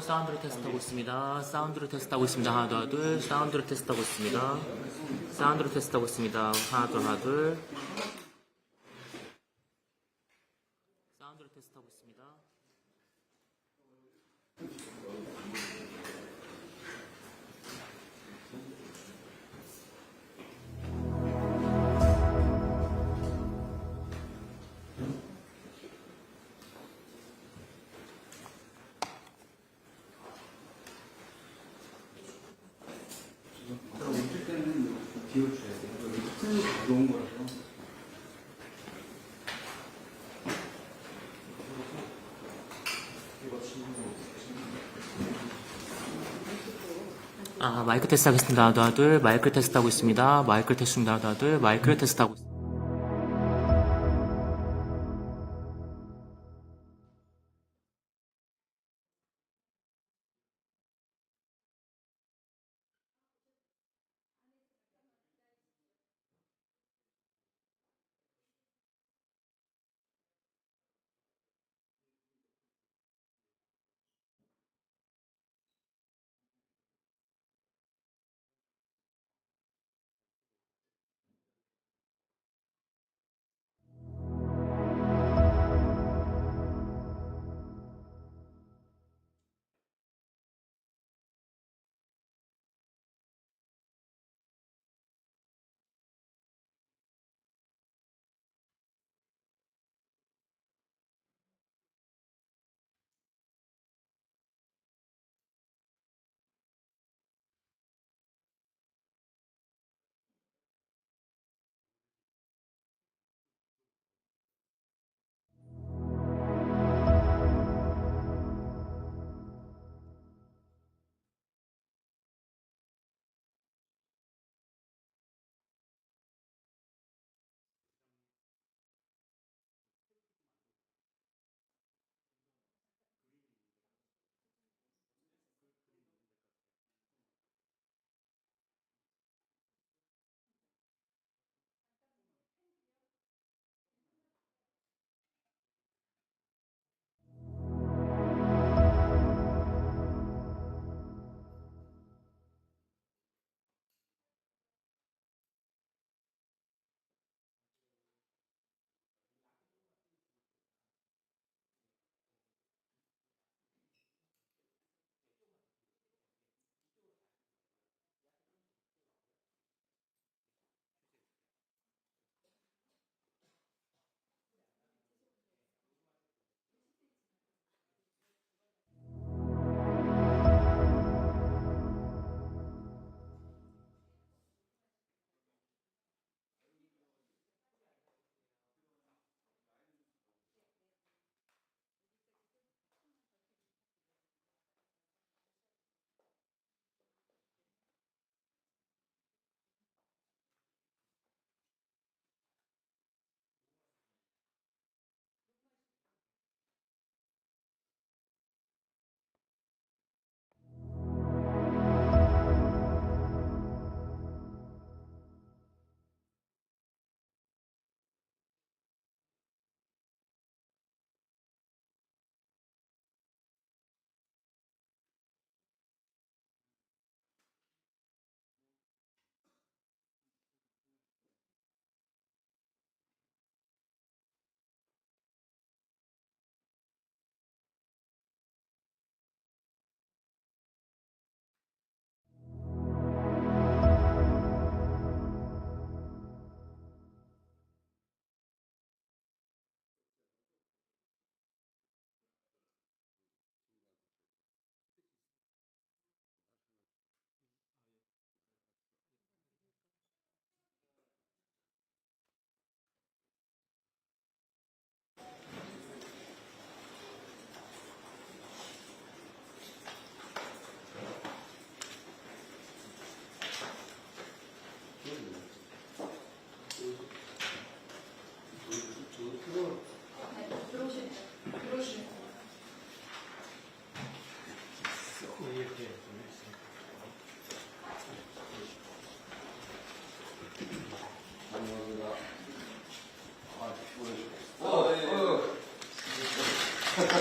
사운드로 테스트하고 있습니다. 사운드로 테스트하고 있습니다. 하나, 둘, 둘. 사운드로 테스트하고 있습니다. 사운드로 테스트하고 있습니다. 하나, 둘, 하나, 둘. 아, 마이크 테스트 하겠습니다. 하나, 둘, 둘. 마이크 테스트 하고 있습니다. 마이크 테스트입니다. 하나, 둘. 마이크 테스트 하고 있습니다.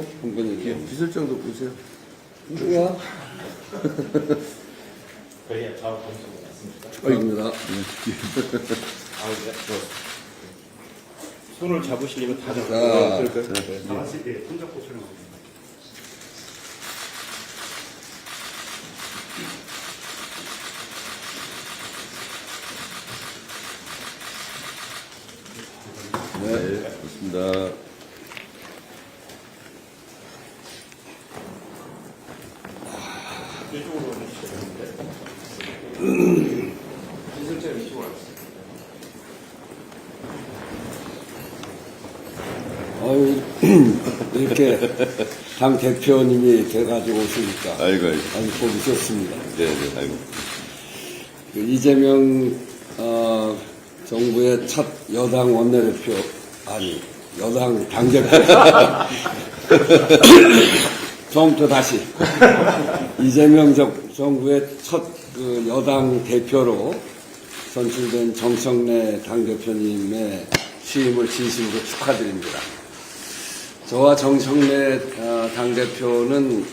오고, 한번 이렇게 비설정도 보세요. 뭐야? 저희 저 검수 맞습니까? 축하입니다. 아, 이제 저 손을 잡으시려면 다 잡고 자, 그럴까요? 자, 네. 나왔을 때 손잡고 촬영합니다. 네, 좋습니다. 이쪽으로 오시죠. 기술자 이쪽으로 왔어요. 아유, 이렇게 당 대표님이 돼가지고 오시니까 아이고, 아이고. 아주 보기 좋습니다. 네, 네, 아이고. 그 이재명 어, 정부의 첫 여당 원내대표 아니 여당 당대표 처음부터 다시 이재명 정, 정부의 첫 그 여당 대표로 선출된 정청래 당대표님의 취임을 진심으로 축하드립니다. 저와 정청래 어, 당대표는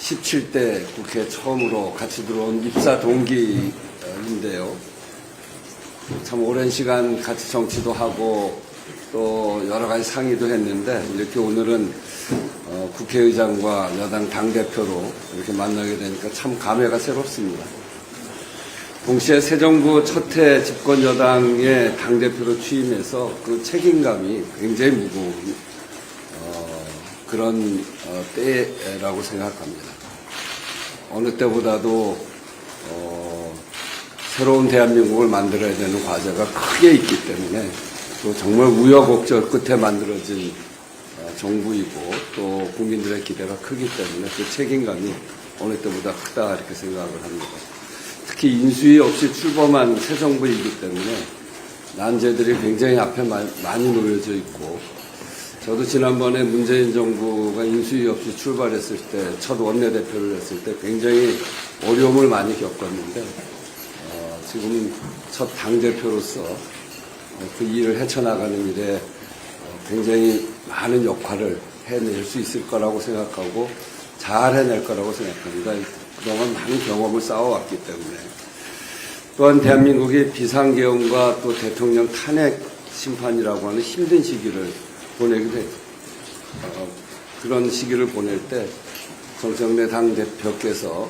17대 국회 처음으로 같이 들어온 입사 동기인데요. 참 오랜 시간 같이 정치도 하고 또 여러 가지 상의도 했는데 이렇게 오늘은 어, 국회의장과 여당 당대표로 이렇게 만나게 되니까 참 감회가 새롭습니다. 동시에 새 정부 첫 해 집권 여당의 당대표로 취임해서 그 책임감이 굉장히 무거운 어, 그런 어, 때라고 생각합니다. 어느 때보다도 어, 새로운 대한민국을 만들어야 되는 과제가 크게 있기 때문에 또 정말 우여곡절 끝에 만들어진 어, 정부이고 또 국민들의 기대가 크기 때문에 그 책임감이 어느 때보다 크다 이렇게 생각을 합니다. 특히 인수위 없이 출범한 새 정부이기 때문에 난제들이 굉장히 앞에 마- 많이 놓여져 있고 저도 지난번에 문재인 정부가 인수위 없이 출발했을 때, 첫 원내대표를 했을 때 굉장히 어려움을 많이 겪었는데, 어, 지금 첫 당대표로서 어, 그 일을 헤쳐나가는 일에 어, 굉장히 많은 역할을 해낼 수 있을 거라고 생각하고 잘 해낼 거라고 생각합니다. 그동안 많은 경험을 쌓아왔기 때문에. 또한 대한민국이 비상계엄과 또 대통령 탄핵 심판이라고 하는 힘든 시기를 보내기도 했죠. 어, 그런 시기를 보낼 때 정청래 당대표께서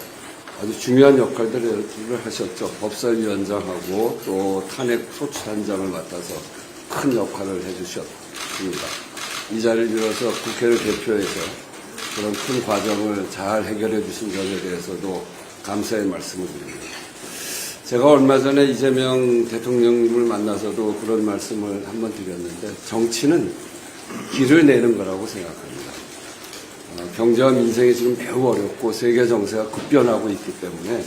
아주 중요한 역할들을 하셨죠. 법사위원장하고 또 탄핵 소추단장을 맡아서 큰 역할을 해주셨습니다. 이 자리를 빌어서 국회를 대표해서 그런 큰 과정을 잘 해결해 주신 점에 대해서도 감사의 말씀을 드립니다. 제가 얼마 전에 이재명 대통령님을 만나서도 그런 말씀을 한번 드렸는데 정치는 길을 내는 거라고 생각합니다. 어, 경제와 민생이 지금 매우 어렵고 세계 정세가 급변하고 있기 때문에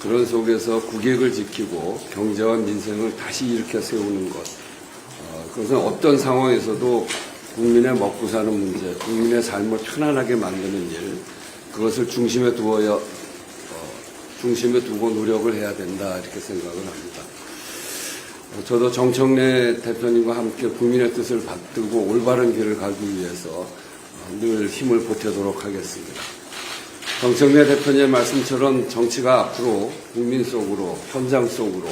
그런 속에서 국익을 지키고 경제와 민생을 다시 일으켜 세우는 것. 어, 그것은 어떤 상황에서도 국민의 먹고 사는 문제, 국민의 삶을 편안하게 만드는 일, 그것을 중심에 두어야, 어, 중심에 두고 노력을 해야 된다, 이렇게 생각을 합니다. 어, 저도 정청래 대표님과 함께 국민의 뜻을 받들고 올바른 길을 가기 위해서 어, 늘 힘을 보태도록 하겠습니다. 정청래 대표님의 말씀처럼 정치가 앞으로 국민 속으로, 현장 속으로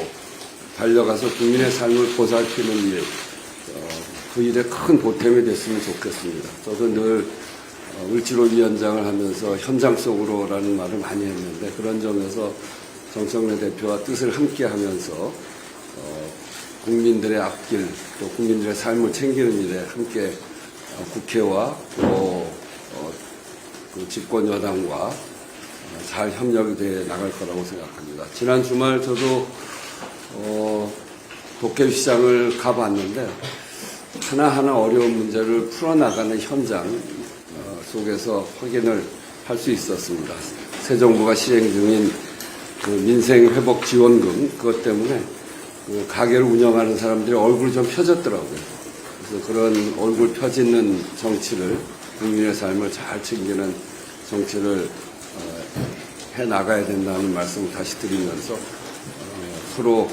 달려가서 국민의 삶을 보살피는 일, 어, 그 일에 큰 보탬이 됐으면 좋겠습니다. 저도 늘 어, 을지로 위원장을 하면서 현장 속으로라는 말을 많이 했는데 그런 점에서 정청래 대표와 뜻을 함께 하면서 어, 국민들의 앞길 또 국민들의 삶을 챙기는 일에 함께 어, 국회와 또 어, 그 집권 여당과 어, 잘 협력이 돼 나갈 거라고 생각합니다. 지난 주말 저도 어, 도깨비시장을 가봤는데 하나하나 어려운 문제를 풀어나가는 현장 어, 속에서 확인을 할 수 있었습니다. 새 정부가 시행 중인 그 민생 회복 지원금 그것 때문에 그 가게를 운영하는 사람들이 얼굴이 좀 펴졌더라고요. 그래서 그런 얼굴 펴지는 정치를 국민의 삶을 잘 챙기는 정치를 어, 해 나가야 된다는 말씀을 다시 드리면서 어, 서로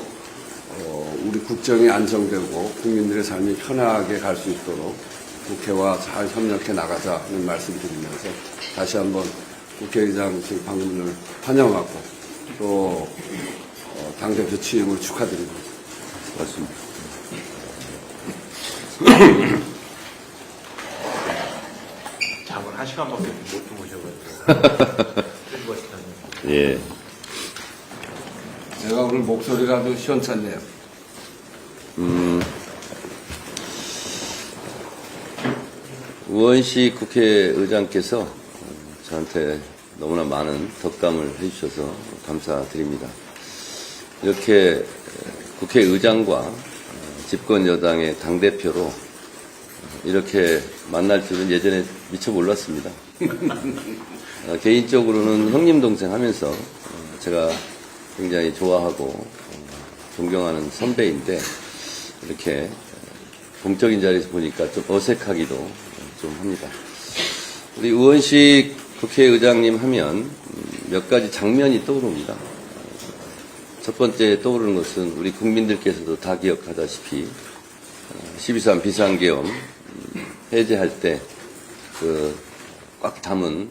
어, 우리 국정이 안정되고 국민들의 삶이 편하게 갈 수 있도록 국회와 잘 협력해 나가자는 말씀 드리면서 다시 한번 국회의장실 방문을 환영하고 또 어, 당대표 취임을 축하드립니다. 고맙습니다. 잠을 한 시간밖에 못 주무셔가지고. 예. 제가 오늘 목소리가 좀 시원찮네요. 우원식 국회의장께서 저한테 너무나 많은 덕담을 해주셔서 감사드립니다. 이렇게 국회의장과 집권 여당의 당대표로 이렇게 만날 줄은 예전에 미처 몰랐습니다. 어, 개인적으로는 형님 동생 하면서 어, 제가 굉장히 좋아하고 어, 존경하는 선배인데 이렇게 공적인 자리에서 보니까 좀 어색하기도 좀 합니다. 우리 우원식 국회의장님 하면 음, 몇 가지 장면이 떠오릅니다. 첫 번째 떠오르는 것은 우리 국민들께서도 다 기억하다시피 12.3 비상계엄 음, 해제할 때 그 꽉 담은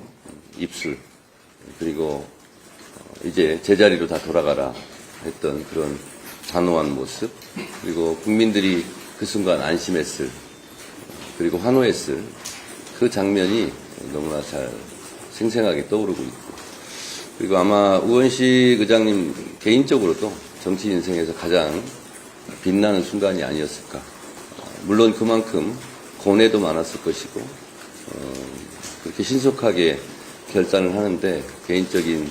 입술 그리고 어, 이제 제자리로 다 돌아가라 했던 그런 단호한 모습 그리고 국민들이 그 순간 안심했을 그리고 환호했을 그 장면이 너무나 잘 생생하게 떠오르고 있고 그리고 아마 우원식 의장님 개인적으로도 정치 인생에서 가장 빛나는 순간이 아니었을까 물론 그만큼 고뇌도 많았을 것이고 어, 그렇게 신속하게 결단을 하는데 개인적인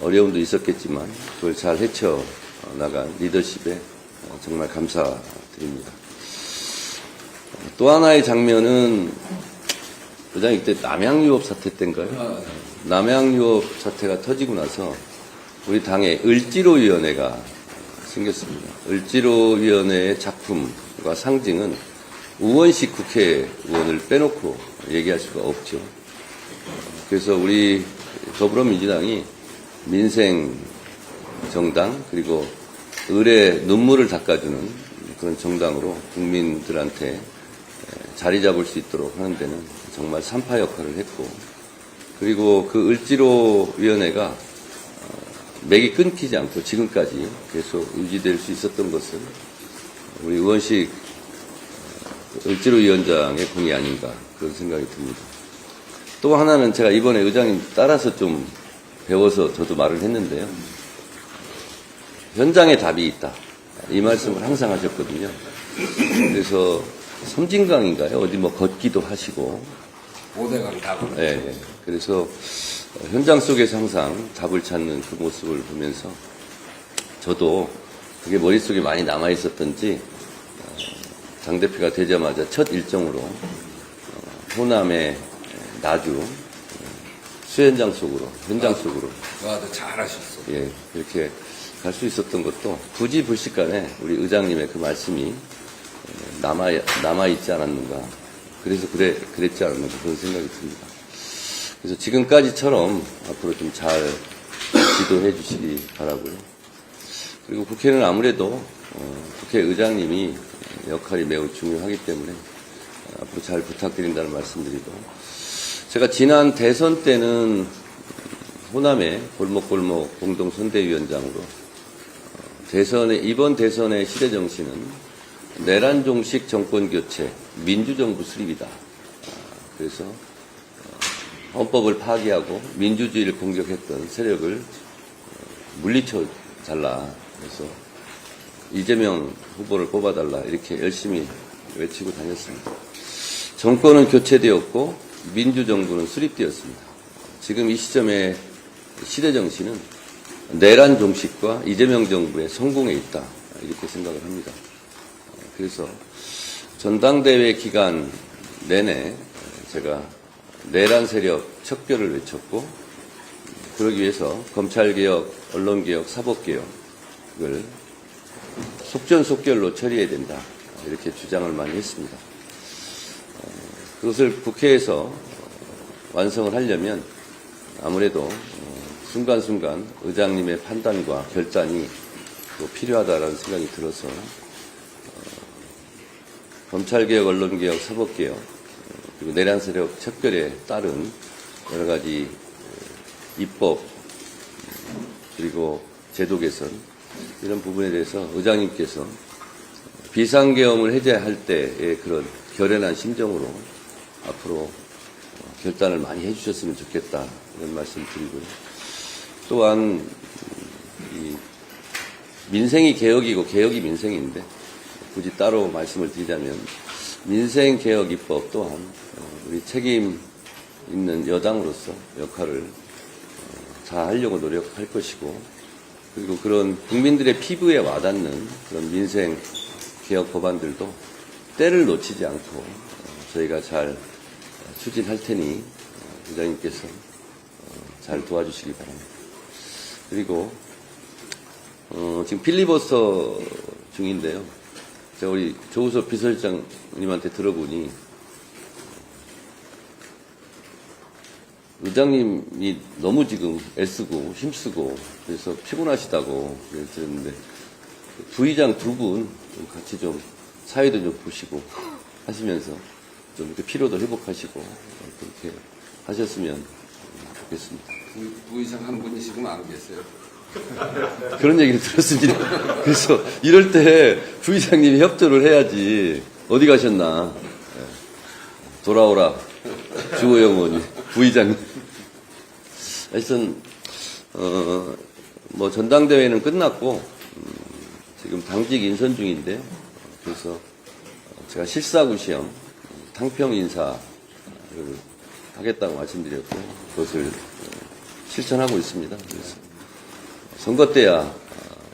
어려움도 있었겠지만 그걸 잘 헤쳐 나간 리더십에 어, 정말 감사드립니다. 또 하나의 장면은 부장님 그때 남양유업 사태 때인가요? 남양유업 사태가 터지고 나서 우리 당에 을지로위원회가 생겼습니다. 을지로위원회의 작품과 상징은 우원식 국회의원을 빼놓고 얘기할 수가 없죠. 그래서 우리 더불어민주당이 민생 정당 그리고 을의 눈물을 닦아주는 그런 정당으로 국민들한테 자리 잡을 수 있도록 하는 데는 정말 산파 역할을 했고 그리고 그 을지로 위원회가 어, 맥이 끊기지 않고 지금까지 계속 유지될 수 있었던 것은 우리 의원식 어, 을지로 위원장의 공이 아닌가 그런 생각이 듭니다. 또 하나는 제가 이번에 의장님 따라서 좀 배워서 저도 말을 했는데요. 현장에 답이 있다. 이 말씀을 항상 하셨거든요. 그래서 섬진강인가요? 어디 뭐 걷기도 하시고, 5대강 답은 예, 예. 그래서 현장 속에서 항상 답을 찾는 그 모습을 보면서 저도 그게 머릿속에 많이 남아 있었던지 어, 당대표가 되자마자 첫 일정으로 어, 호남의 나주 어, 수현장 속으로 현장 속으로 와도 잘하셨어. 예, 이렇게 갈 수 있었던 것도 굳이 불식간에 우리 의장님의 그 말씀이 에, 남아, 남아있지 않았는가. 그래서 그래, 그랬지 않았는가 그런 생각이 듭니다. 그래서 지금까지처럼 앞으로 좀잘 지도해 주시기 바라고요. 그리고 국회는 아무래도 어, 국회의장님이 역할이 매우 중요하기 때문에 앞으로 잘 부탁드린다는 말씀드리고 제가 지난 대선 때는 호남의 골목골목 공동선대위원장으로 어, 대선의 이번 대선의 시대 정신은 내란 종식 정권 교체, 민주정부 수립이다. 아, 그래서 어, 헌법을 파기하고 민주주의를 공격했던 세력을 어, 물리쳐 달라. 그래서 이재명 후보를 뽑아달라 이렇게 열심히 외치고 다녔습니다. 정권은 교체되었고 민주정부는 수립되었습니다. 지금 이 시점에 시대 정신은 내란 종식과 이재명 정부의 성공에 있다 이렇게 생각을 합니다. 그래서 전당대회 기간 내내 제가 내란 세력 척결을 외쳤고 그러기 위해서 검찰개혁, 언론개혁, 사법개혁을 속전속결로 처리해야 된다. 이렇게 주장을 많이 했습니다. 어, 그것을 국회에서 완성을 하려면 아무래도 어, 순간순간 의장님의 판단과 결단이 또 필요하다라는 생각이 들어서 어, 검찰개혁, 언론개혁, 사법개혁 어, 그리고 내란 세력 척결에 따른 여러 가지 어, 입법 음, 그리고 제도 개선 이런 부분에 대해서 의장님께서 비상계엄을 해제할 때의 그런 결연한 심정으로 앞으로 어, 결단을 많이 해주셨으면 좋겠다 이런 말씀 드리고요. 또한 음, 이 민생이 개혁이고 개혁이 민생인데 굳이 따로 말씀을 드리자면 민생 개혁 입법 또한 어, 우리 책임 있는 여당으로서 역할을 어, 잘 하려고 노력할 것이고 그리고 그런 국민들의 피부에 와닿는 그런 민생 개혁 법안들도 때를 놓치지 않고 어, 저희가 잘 추진할 테니 어, 의장님께서 어, 잘 도와주시기 바랍니다. 그리고 어, 지금 필리버스터 중인데요. 제가 우리 조우석 비서실장님한테 들어보니 의장님이 너무 지금 애쓰고 힘쓰고 그래서 피곤하시다고 그랬는데 부의장 두 분 같이 좀 사회도 좀 보시고 하시면서 좀 이렇게 피로도 회복하시고 그렇게 하셨으면 좋겠습니다. 부- 부의장 한 분이 지금 안 계세요. 그런 얘기를 들었습니다. 그래서 이럴 때 부의장님이 협조를 해야지 어디 가셨나 예. 돌아오라 주호영 의원님 부의장님 하여튼 어, 뭐 전당대회는 끝났고 음, 지금 당직 인선 중인데요. 그래서 제가 실사구 시험 탕평 인사를 하겠다고 말씀드렸고 그것을 어, 실천하고 있습니다. 그래서 선거 때야 어,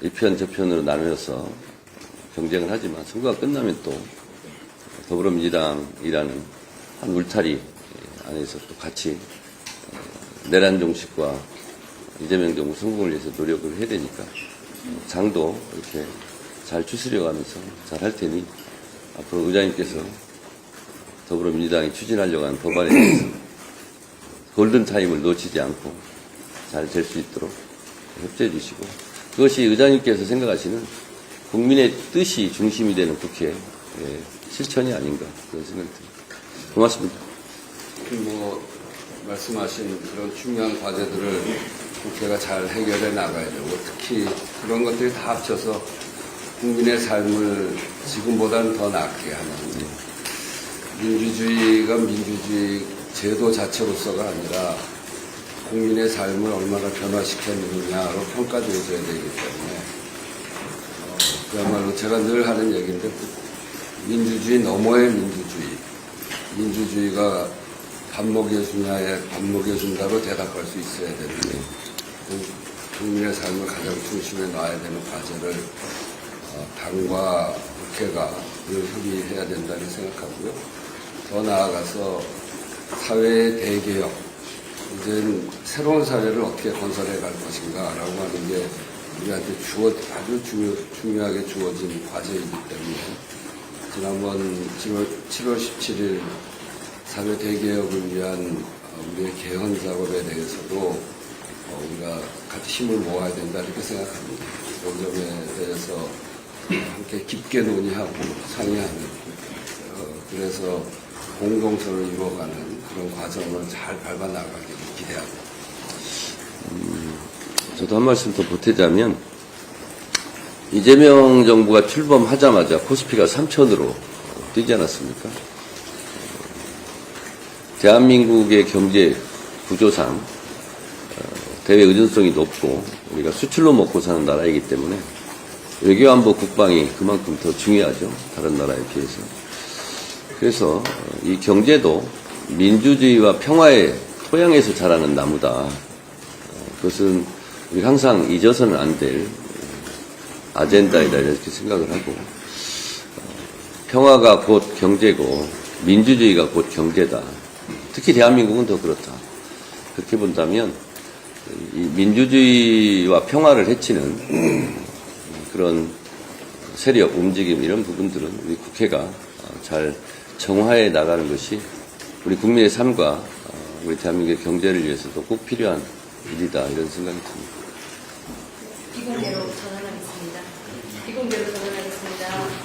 이편 저 편으로 나누어서 경쟁을 하지만 선거가 끝나면 또 더불어민주당이라는 한 울타리 안에서 또 같이 어, 내란 정식과 이재명 정부 성공을 위해서 노력을 해야 되니까 어, 장도 이렇게 잘 추스려 가면서 잘 할 테니 앞으로 의장님께서 더불어민주당이 추진하려고 하는 법안에 대해서 골든타임을 놓치지 않고 잘 될 수 있도록 협조해 주시고 그것이 의장님께서 생각하시는 국민의 뜻이 중심이 되는 국회의 실천이 아닌가 그런 생각이 듭니다. 고맙습니다. 뭐 말씀하신 그런 중요한 과제들을 국회가 잘 해결해 나가야 되고 특히 그런 것들이 다 합쳐서 국민의 삶을 지금보다는 더 낫게 하는 민주주의가 민주주의 제도 자체로서가 아니라 국민의 삶을 얼마나 변화시켰느냐로 평가되어져야 되기 때문에 어, 그야말로 제가 늘 하는 얘기인데 민주주의 너머의 민주주의 민주주의가 밥 먹여주냐에 밥 먹여준다로 대답할 수 있어야 되는데 그 국민의 삶을 가장 중심에 놔야 되는 과제를 어, 당과 국회가 늘 협의해야 된다고 생각하고요. 더 나아가서 사회의 대개혁, 이제는 새로운 사회를 어떻게 건설해 갈 것인가라고 하는 게 우리한테 주어, 아주 중요, 중요하게 주어진 과제이기 때문에 지난번 7월, 7월 17일 사회 대개혁을 위한 어, 우리의 개헌 작업에 대해서도 어, 우리가 같이 힘을 모아야 된다 이렇게 생각합니다. 그 점에 대해서 함께 깊게 논의하고 상의하는 어, 그래서 공동선을 이루어가는 그런 과정을 잘 밟아 나가기를 기대합니다. 저도 한 말씀 더 보태자면 이재명 정부가 출범하자마자 코스피가 3천으로 뛰지 않았습니까? 대한민국의 경제 구조상 어, 대외 의존성이 높고 우리가 수출로 먹고 사는 나라이기 때문에 외교안보 국방이 그만큼 더 중요하죠. 다른 나라에 비해서. 그래서 어, 이 경제도 민주주의와 평화의 토양에서 자라는 나무다. 어, 그것은 우리 항상 잊어서는 안 될 아젠다이다 이렇게 생각을 하고 어, 평화가 곧 경제고 민주주의가 곧 경제다. 특히 대한민국은 더 그렇다. 그렇게 본다면 이 민주주의와 평화를 해치는 그런 세력, 움직임 이런 부분들은 우리 국회가 어, 잘 정화해 나가는 것이 우리 국민의 삶과 어, 우리 대한민국의 경제를 위해서도 꼭 필요한 일이다 이런 생각이 듭니다. 비공개로 전환하겠습니다. 비공개로 전환하겠습니다.